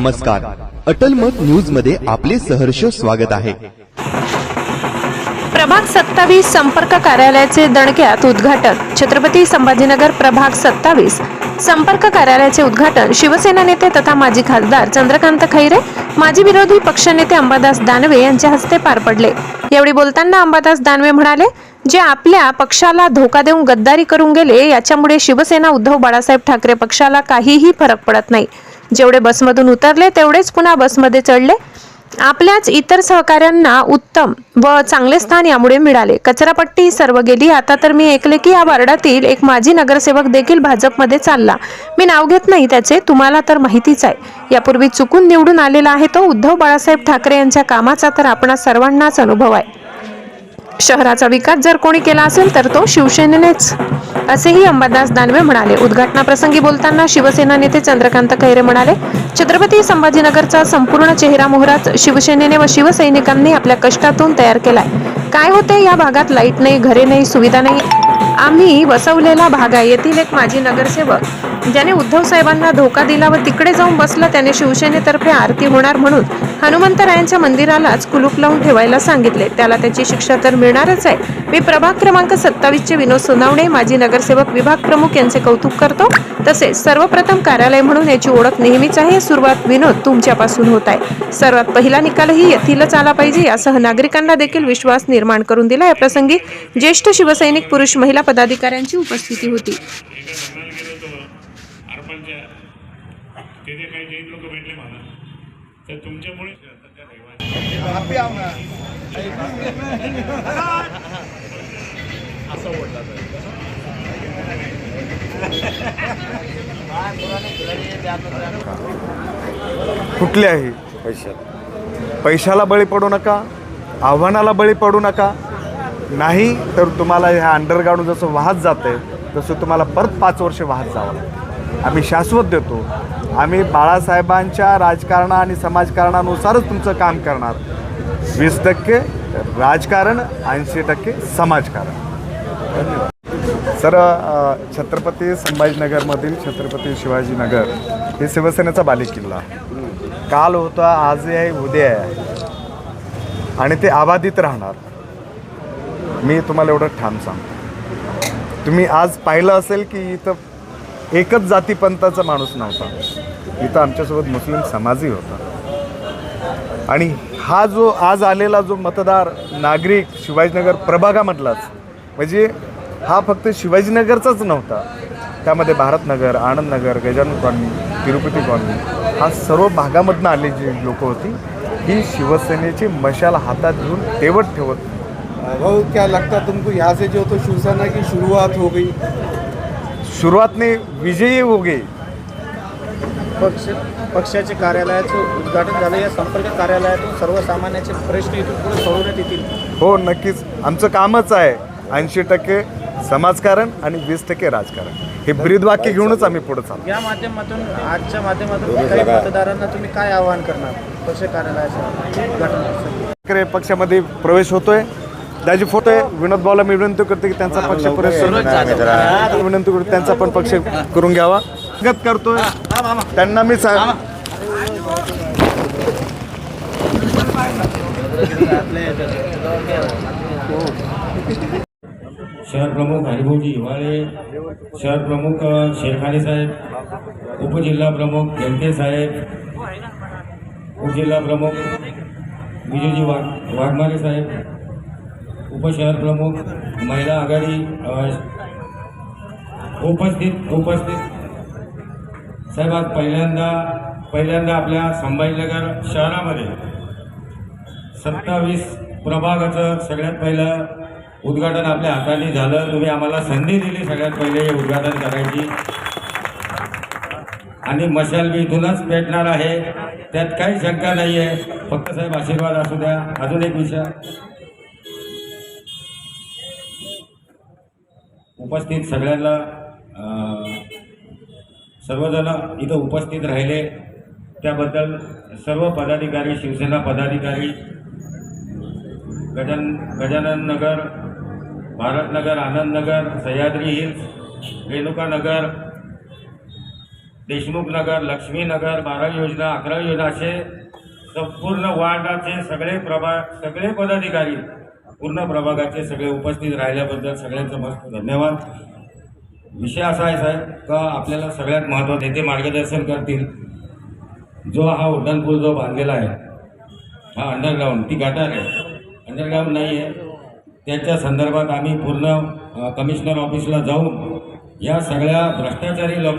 नमस्कार. अटल मत न्यूजमध्ये आपले सहर्ष स्वागत आहे. प्रभाग सत्तावीस संपर्क कार्यालयाचे दणक्यात उद्घाटन. छत्रपती संभाजीनगर प्रभाग सत्तावीस संपर्क कार्यालयाचे उद्घाटन. शिवसेना नेते तथा माजी खासदार चंद्रकांत खैरे माजी विरोधी पक्षनेते अंबादास दानवे यांच्या हस्ते पार पडले. यावेळी बोलताना अंबादास दानवे म्हणाले जे आपल्या पक्षाला धोका देऊन गद्दारी करून गेले याच्यामुळे शिवसेना उद्धव बाळासाहेब ठाकरे पक्षाला काहीही फरक पडत नाही. जेवढे बसमधून उतरले तेवढेच पुन्हा बसमध्ये चढले. आपल्याच इतर सहकाऱ्यांना उत्तम व चांगले स्थान यामुळे मिळाले. कचरापट्टी सर्व गेली. आता तर मी ऐकले की या वार्डातील एक माजी नगरसेवक देखील भाजपमध्ये चालला. मी नाव घेत नाही त्याचे तुम्हाला तर माहितीच आहे. यापूर्वी चुकून निवडून आलेला आहे तो उद्धव बाळासाहेब ठाकरे यांच्या कामाचा तर आपणा सर्वांनाच अनुभव आहे. शहराचा विकास जर कोणी केला असेल तर तो शिवसेनेनेच. असेही अंबादास दानवे म्हणाले. उद्घाटनाप्रसंगी बोलताना शिवसेना नेते चंद्रकांत खैरे म्हणाले छत्रपती संभाजीनगरचा संपूर्ण चेहरा मोहराच शिवसेनेने व शिवसैनिकांनी आपल्या कष्टातून तयार केलाय. काय होते या भागात? लाइट नाही घरे नाही सुविधा नाही. आम्ही वसवलेला भाग आहे. येथील एक माजी नगरसेवक ज्याने उद्धव साहेबांना धोका दिला व तिकडे जाऊन बसला त्याने शिवसेनेतर्फे आरती होणार म्हणून हनुमंतरायांच्या मंदिरालाच कुलूप लावून ठेवायला सांगितले. त्याला त्याची शिक्षा तर मिळणारच आहे. मी प्रभाग क्रमांक सत्तावीसचे विनोद सोनावणे माजी नगरसेवक विभाग प्रमुख यांचे कौतुक करतो. तसेच सर्वप्रथम कार्यालय म्हणून याची ओळख नेहमीच आहे. सुरुवात विनोद तुमच्यापासून होत आहे. सर्वात पहिला निकालही येथीलच आला पाहिजे यासह नागरिकांना देखील विश्वास निर्माण करून दिला. या प्रसंगी ज्येष्ठ शिवसैनिक पुरुष महिला पदाधिकाऱ्यांची उपस्थिती होती अर्पणच्या तिथे काही जैन लोक भेटले मला तर तुमच्यामुळे कुठल्याही पैशाला बळी पडू नका आव्हानाला बळी पडू नका. नाही तर तुम्हाला ह्या अंडरग्राऊंड जसं वाहत जाते तसं तुम्हाला परत पाच वर्ष वाहत जावं लागतं. आम्ही शाश्वत देतो. आम्ही बाळासाहेबांच्या राजकारणा आणि समाजकारणानुसारच तुमचं काम करणार. वीस टक्के राजकारण ऐंशी टक्के समाजकारण. सर छत्रपती संभाजीनगरमधील छत्रपती शिवाजीनगर हे शिवसेनेचा बालेकिल्ला. काल होता आज आहे उद्या आहे. आणि ते आबाधित राहणार. मी तुम्हाला एवढं ठाम सांगतो. तुम्ही आज पाहिलं असेल की इथं एकच जातीपंथाचा माणूस नव्हता. इथं आमच्यासोबत मुस्लिम समाजही होता. आणि हा जो आज आलेला जो मतदार नागरिक शिवाजीनगर प्रभागामधलाच म्हणजे हा फक्त शिवाजीनगरचाच नव्हता. त्यामध्ये भारतनगर आनंदनगर गजानन कॉलनी तिरुपती कॉलनी हा सर्व भागामधनं आली जी लोकं होती ही शिवसेनेची मशाल हातात घेऊन तेवत ठेवत भाऊ क्या लगता तुमको यहाँ से जो तो शिवसेना की शुरुआत हो गई? सुरुवात ने विजयी हो गई. पक्ष पक्षाचे कार्यालयाचं उद्घाटन झालं. या संपर्क कार्यालयातून सर्वसामान्यांचे प्रश्न इथून पुढे सोडवण्यात येतील. हो नक्कीच. आमचं कामच आहे ऐंशी टक्के समाजकारण आणि वीस टक्के राजकारण. हे ब्रीदवाक्य घेऊनच आम्ही पुढे चालतो या माध्यमातून आजच्या माध्यमातून काही मतदारांना तुम्ही काय आवाहन करणार? पक्ष कार्यालयाचं उद्घाटन पक्षामध्ये प्रवेश होतोय. त्याची फोटो आहे. विनोद भाऊला मी विनंती करते की त्यांचा पक्ष विनंती करतो त्यांचा पण पक्ष करून घ्यावा. स्वागत करतोय. त्यांना मी सांग शहर प्रमुख हरिभाऊजी हिवाळे शहर प्रमुख शेरखाने साहेब उपजिल्हा प्रमुख व्यंके साहेब उपजिल्हा प्रमुख विजयजी वाघ वाघमारे साहेब उपशहर प्रमुख महिला आघाडी उपस्थित उपस्थित. साहेब आज पहिल्यांदा पहिल्यांदा आपल्या संभाजीनगर शहरामध्ये सत्तावीस प्रभागाचं सगळ्यात पहिलं उद्घाटन आपल्या हाताने झालं. तुम्ही आम्हाला संधी दिली सगळ्यात पहिले हे उद्घाटन करायची. आणि मशाल बी इथूनच पेटणार आहे. त्यात काही शंका नाही आहे फक्त साहेब आशीर्वाद असू द्या. अजून एक विषय. उपस्थित सगळ्यांना सर्वजण इथं उपस्थित राहिले. त्याबद्दल सर्व पदाधिकारी शिवसेना पदाधिकारी गजान गजानन नगर भारतनगर आनंदनगर सह्याद्री हिल्स रेणुकानगर देशमुखनगर लक्ष्मीनगर बारा योजना अकरा योजना असे संपूर्ण वार्डाचे सगळे प्रभा सगळे पदाधिकारी पूर्ण प्रभागाचे सगळे उपस्थित राहिल्याबद्दल सगळ्यांचं मस्त धन्यवाद. विषय असा आहे साहेब का आपल्याला सगळ्यात महत्त्वाचं येथे मार्गदर्शन करतील? जो हा उड्डाणपूल जो बांधलेला आहे हा अंडरग्राऊंड ती गटार आहे. अंडरग्राऊंड नाही आहे. त्याच्या संदर्भात आम्ही पूर्ण कमिशनर ऑफिसला जाऊन या सगळ्या भ्रष्टाचारी लोक